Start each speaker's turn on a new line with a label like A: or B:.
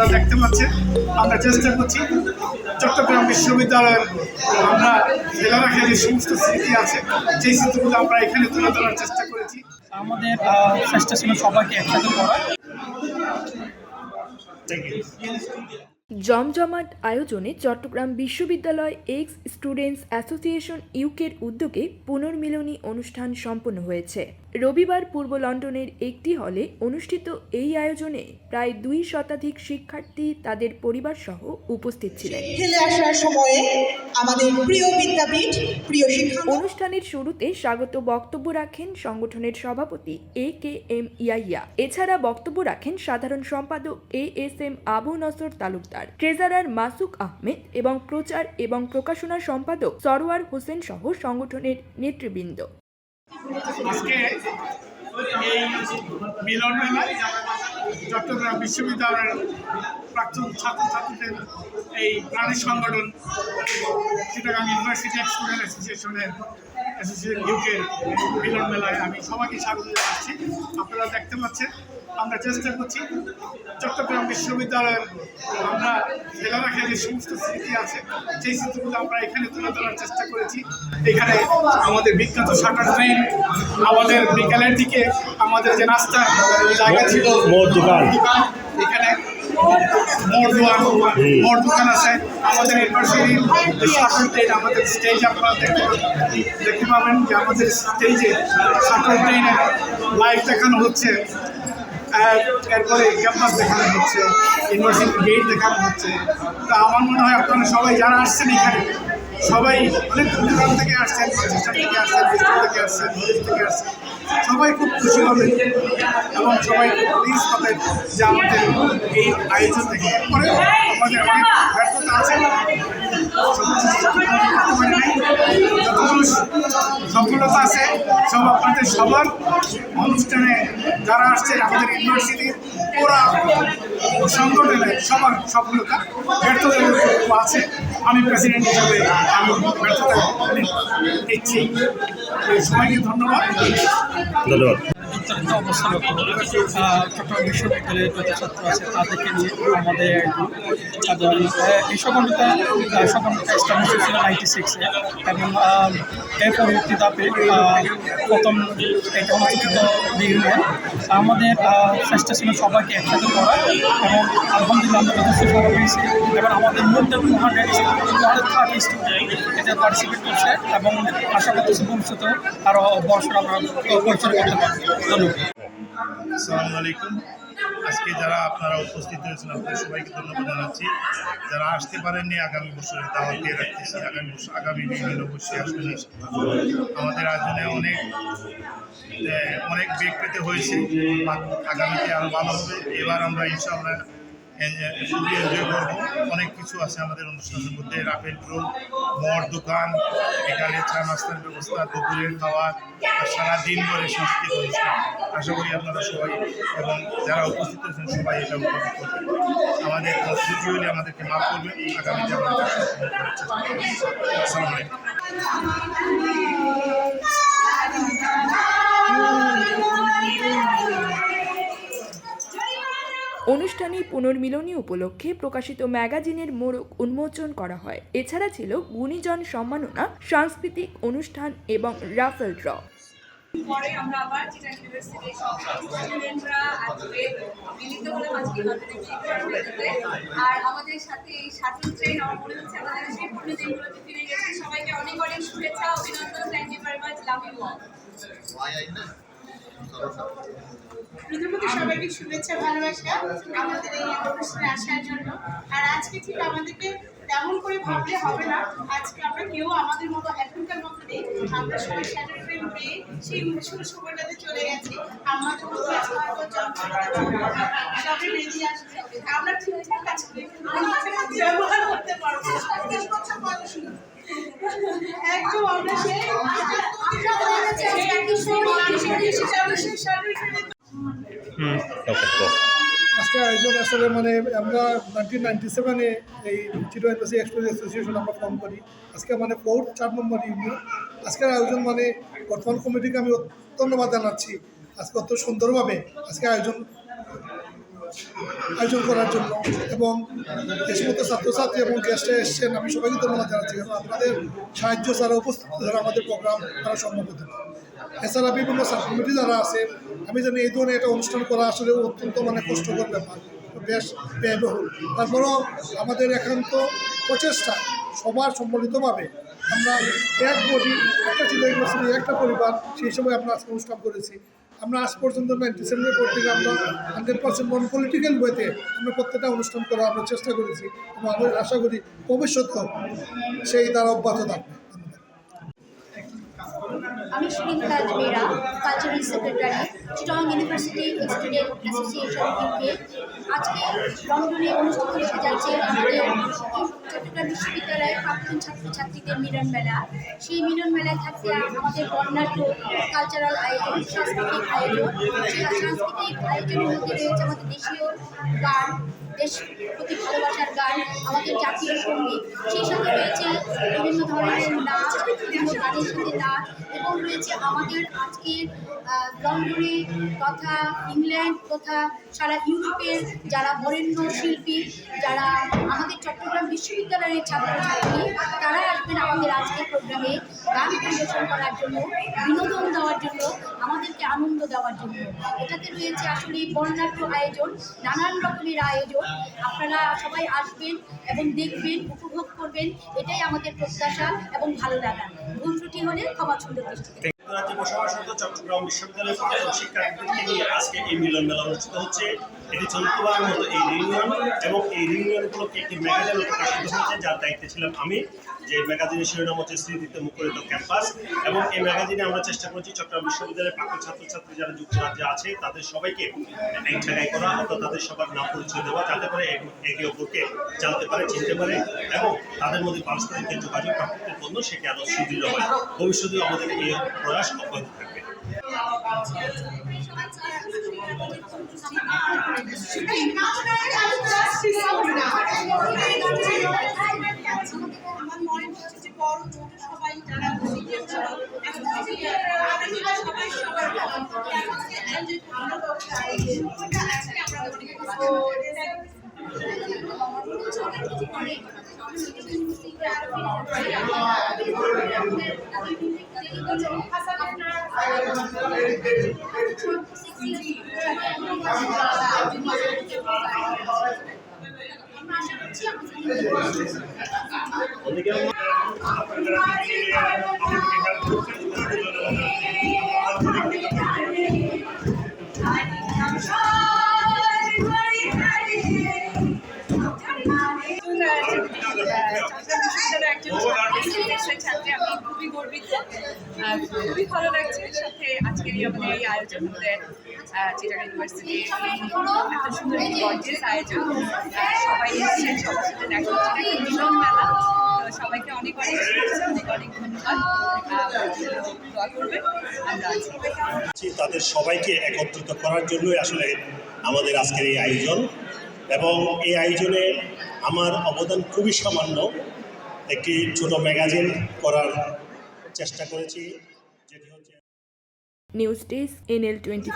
A: আপনারা দেখতে পাচ্ছেন আমরা চেষ্টা করছি চট্টগ্রাম বিশ্ববিদ্যালয়ের আমরা জেলা রাখা যে সমস্ত স্মৃতি আছে সেই স্মৃতিগুলো আমরা এখানে তুলে ধরার চেষ্টা করেছি।
B: আমাদের চেষ্টা ছিল সবাইকে একসাথে করা
C: জমজমাট আয়োজনে চট্টগ্রাম বিশ্ববিদ্যালয় এক্স স্টুডেন্টস অ্যাসোসিয়েশন ইউকের উদ্যোগে পুনর্মিলনী অনুষ্ঠান সম্পন্ন হয়েছে। রবিবার পূর্ব লন্ডনের একটি হলে অনুষ্ঠিত এই আয়োজনে প্রায় দুই শতাধিক শিক্ষার্থী তাদের পরিবারসহ উপস্থিত ছিলেন।
D: সময়ে আমাদের প্রিয় বিদ্যাপীঠ প্রিয় শিক্ষা
C: অনুষ্ঠানের শুরুতে স্বাগত বক্তব্য রাখেন সংগঠনের সভাপতি এ কে এম ইয়াইয়া এছাড়া বক্তব্য রাখেন সাধারণ সম্পাদক A S M Abu Nasar Talukdar treasurer Masuk Ahmed এবং প্রচার এবং প্রকাশনা সম্পাদক সরোয়ার হোসেন সহ সংগঠনের নেতৃবৃন্দ।
A: আজকে এই মিলন মেলায় চট্টগ্রাম বিশ্ববিদ্যালয়ের প্রাক্তন ছাত্রছাত্রীদের এই প্রাণী সংগঠন চিটাগাং ইউনিভার্সিটি স্টুডেন্ট অ্যাসোসিয়েশনের অ্যাসোসিয়েশন ইউকে মিলন মেলায় আমি সবাইকে স্বাগত জানাচ্ছি আপনারা দেখতে পাচ্ছেন আমরা চেষ্টা করছি চট্টগ্রাম বিশ্ববিদ্যালয়ের আমরা ফেলে রাখা যে সমস্ত স্মৃতি আছে সেই স্মৃতিগুলো আমরা এখানে তুলে ধরার চেষ্টা করেছি এখানে আমাদের বিখ্যাত শাটার ট্রেন আমাদের বিকালের দিকে আমাদের যে নাস্তার জায়গা ছিল।
E: দোকান
A: এখানে মোর দোকান মোর দোকান আছে। আমাদের ইউনিভার্সিটির শাটল ট্রেন আমাদের স্টেজ আপনারা দেখতে দেখতে পাবেন যে আমাদের স্টেজে শাটল ট্রেনের লাইভ দেখানো হচ্ছে। এরপরে ক্যাম্পাস দেখানো হচ্ছে। ইউনিভার্সিটি গেট দেখানো হচ্ছে। তা আমার মনে হয় আপনারা সবাই যারা আসছেন এখানে সবাই অনেক দূর থেকে আসছেন ম্যানচেস্টার থেকে আসছেন ব্রিস্টল থেকে আসছেন নরিস থেকে আসছেন। সবাই খুব খুশি হবে এবং সবাই প্লিজ পাবেন যে আমাদের এই আয়োজন থেকে। এরপরে আমাদের অনেক ব্যর্থতা আছে। সফলতা আছে। সব আপনাদের সবার অনুষ্ঠানে যারা আসছেন, আমাদের ইউনিভার্সিটির ওরা সংগঠনের সবার সফলতা ব্যর্থতা আছে। আমি প্রেসিডেন্ট হিসাবে আমি ব্যর্থতা দিচ্ছি তো সবাইকে ধন্যবাদ।
E: ধন্যবাদ।
B: বিস্তারিত অবস্থা লক্ষ্য চট্টগ্রাম বিশ্ববিদ্যালয়ের যত ছাত্র আছে, তাদেরকে নিয়ে আমাদের এই সকলটা সকলটা স্টাবলিশ হয়েছিল নাইনটি সিক্সে এবং এর পরবর্তী ধাপে প্রথম এটা চতুর্থ ইউনিয়ন আমাদের চেষ্টা ছিল সবাইকে একসাথে করা। এবং আলহামদুলিল্লাহ আমরা যথেষ্ট সফল হয়েছি এবং আমাদের মধ্যে টু হান্ড্রেড থার্টি স্টুডেন্ট এতে পার্টিসিপেট করছে। এবং আশা করতেছি ভবিষ্যতে আরও বছর আমরা পরিচয় করতে পারব।
F: আসসালামু আলাইকুম। আজকে যারা আপনারা উপস্থিত হয়েছেন আপনাদের সবাইকে ধন্যবাদ জানাচ্ছি। যারা আসতে পারেননি, আগামী বছরের দাওয়াত দিয়ে রাখতেছি। আগামী বছর, আগামী বিভিন্ন অবশ্যই আসবেন আমাদের আয়োজনে অনেক অনেক বেগ পেতে হয়েছে আগামীতে আরও ভালো হবে। এবার আমরা ইনশাআল্লাহ খুবই এনজয় করব অনেক কিছু আছে আমাদের অনুষ্ঠানের মধ্যে। রাফেল প্রো মর দোকান, এখানে চা নাস্তার ব্যবস্থা, দুপুরের খাবার আর সারাদিন ধরে সাংস্কৃতিক অনুষ্ঠান। আশা করি আপনারা সবাই এবং যারা উপস্থিত আছেন সবাই এটা উপভোগ করবেন। আমাদের ত্রুটি হলে আমাদেরকে মাফ করবেন। আগামীতে করব আসসালামু আলাইকুম।
C: অনুষ্ঠানে পুনর্মিলনী উপলক্ষে প্রকাশিত ম্যাগাজিনের মোড়ক উন্মোচন করা হয়। এছাড়া ছিল গুণীজন সম্মাননা, সাংস্কৃতিক অনুষ্ঠান এবং রাফেল ড্র।
G: সবাইকে অনেক অনেক শুভেচ্ছা, অভিনন্দন
H: প্রথমত সবাইকে শুভেচ্ছা ভালোবাসা আমাদের এই অনুষ্ঠানে আসার জন্য। আর আজকে ঠিক আমাদেরকে তেমন করে ভাবলে হবে না। আজকে আমরা কেউ আমাদের মতো এখনকার মতো নেই। আমরা সবাই স্যাটার ট্রেন পেয়ে সেই উৎসব সময়টাতে চলে গেছি। আমাদের আজকে হয়তো যন্ত্রণা বেরিয়ে আসবে। আমরা ঠিকঠাক কাজ করি ব্যবহার করতে পারব বছর বয়স একদম আমরা সেই
A: আজকে আয়োজন আসলে মানে আমরা নাইনটিন নাইনটি সেভেনে এই চিটোয়ান এক্সপ্রেস অ্যাসোসিয়েশন আমরা ফর্ম করি। আজকে মানে ফোর্থ চার নম্বর ইউনিয়ন আজকের আয়োজন মানে বর্তমান কমিটিকে আমি ধন্যবাদ জানাচ্ছি। আজকে অত সুন্দরভাবে আজকে আয়োজন
I: আয়োজন করার জন্য এবং যে সমস্ত ছাত্রছাত্রী এবং গেস্টে এসছেন আমি সবাইকে ধন্যবাদ জানাচ্ছি। কারণ আপনাদের সাহায্য ছাড়া উপস্থিত ছাড়া আমাদের প্রোগ্রাম তারা সম্ভব হতো না। এছাড়া বিভিন্ন কমিটি যারা আছে আমি জানি এই ধরনের একটা অনুষ্ঠান করা আসলে অত্যন্ত মানে কষ্টকর ব্যাপার। বেশ ব্যয়বহুল। তারপরেও আমাদের একান্ত প্রচেষ্টা সবার সম্মিলিতভাবে আমরা এক বডি একটা ইউনিভার্সিটি একটা পরিবার, সেই সময় আমরা আজকে অনুষ্ঠান করেছি। আমরা আজ পর্যন্ত নাইনটি সেভেনের পর থেকে আমরা হান্ড্রেড পার্সেন্ট নন পলিটিক্যাল ওয়েতে আমরা প্রত্যেকটা অনুষ্ঠান করার আমরা চেষ্টা করেছি এবং আমি আশা করি ভবিষ্যতেও সেই দ্বারা অব্যাহত থাকবে।
J: আমি শিরিন তাজ মেরা cultural secretary Chittagong university student association UK আজকে লন্ডনে অনুষ্ঠিত হতে যাচ্ছে আমাদের চট্টগ্রাম বিশ্ববিদ্যালয়ের প্রাক্তন ছাত্রছাত্রীদের মিলন মেলা। সেই মিলন মেলায় থাকছে আমাদের বর্ণাঢ্য কালচারাল আয়োজন, সাংস্কৃতিক আয়োজন, সেই সাংস্কৃতিক আয়োজনের মধ্যে রয়েছে আমাদের দেশীয় গান দেশ প্রতি ভালোবাসার গান, আমাদের জাতীয় সংগীত। সেই সাথে রয়েছে বিভিন্ন ধরনের নাচ, বিভিন্ন গানের সাথে নাচ এবং রয়েছে আমাদের আজকের লন্ডনে তথা ইংল্যান্ড তথা সারা ইউরোপের যারা বরেণ্য শিল্পী, যারা আমাদের চট্টগ্রাম বিশ্ববিদ্যালয়ের ছাত্রছাত্রী তারা আসবেন আমাদের আজকের প্রোগ্রামে। গান পরিবেশন করার জন্য, বিনোদন দেওয়ার জন্য, আমাদেরকে আনন্দ দেওয়ার জন্য। এটাতে রয়েছে আসলে বর্ণাঢ্য আয়োজন, নানান রকমের আয়োজন। আপনারা সবাই আসবেন এবং দেখবেন, উপভোগ করবেন, এটাই আমাদের প্রত্যাশা এবং ভালো লাগা। ভুল ত্রুটি হলে ক্ষমা সুন্দর
E: যুক্তরাজ্যে বসবাসরত চট্টগ্রাম বিশ্ববিদ্যালয়ের প্রাক্তন নিয়ে আজকে এই মিলন মেলা অনুষ্ঠিত হচ্ছে। এটি মতো এই রিউনিয়ন এবং এই রিউনিয়ন উপলক্ষে একটি প্রকাশিত হয়েছে, যার দায়িত্বে ছিলাম আমি। যে ম্যাগাজিনের শিরোনাম হচ্ছে স্মৃতিতে মুখরিত ক্যাম্পাস এবং এই ম্যাগাজিনে আমরা চেষ্টা করছি চট্টগ্রাম বিশ্ববিদ্যালয়ের প্রাক্তন ছাত্রছাত্রী যারা যুক্তরাজ্যে আছে, তাদের সবাইকে এক জায়গায় করা অর্থাৎ তাদের সবার নাম পরিচয় দেওয়া যাতে করে এক- অপরকে জানতে পারে, চিনতে পারে এবং তাদের মধ্যে পারস্পরিক যোগাযোগ প্রাপ্তির জন্য সেটি আরও সুদৃঢ় হয়। ভবিষ্যতে আমাদের এই প্রয়াস অব্যাহত থাকবে।
H: সবাই সবার আমরা
J: আশা করছি আমাদের
G: খুবই ভালো লাগছে। সাথে আমাদের এই আয়োজন ইউনিভার্সিটি এত সুন্দর একটি গর্জিয়াস আয়োজন। সবাই এসেছেন, সবার সাথে দেখা হচ্ছে। একটা মেলা। সবাইকে অনেক অনেক অনেক অনেক ধন্যবাদ। দোয়া করবেন
E: তাদের সবাইকে একত্রিত করার জন্যই আসলে আমাদের আজকের এই আয়োজন। এবং এই আয়োজনে আমার অবদান খুবই সামান্য। একটি ছোট ম্যাগাজিন করার চেষ্টা করেছি।
C: News Desk NL24.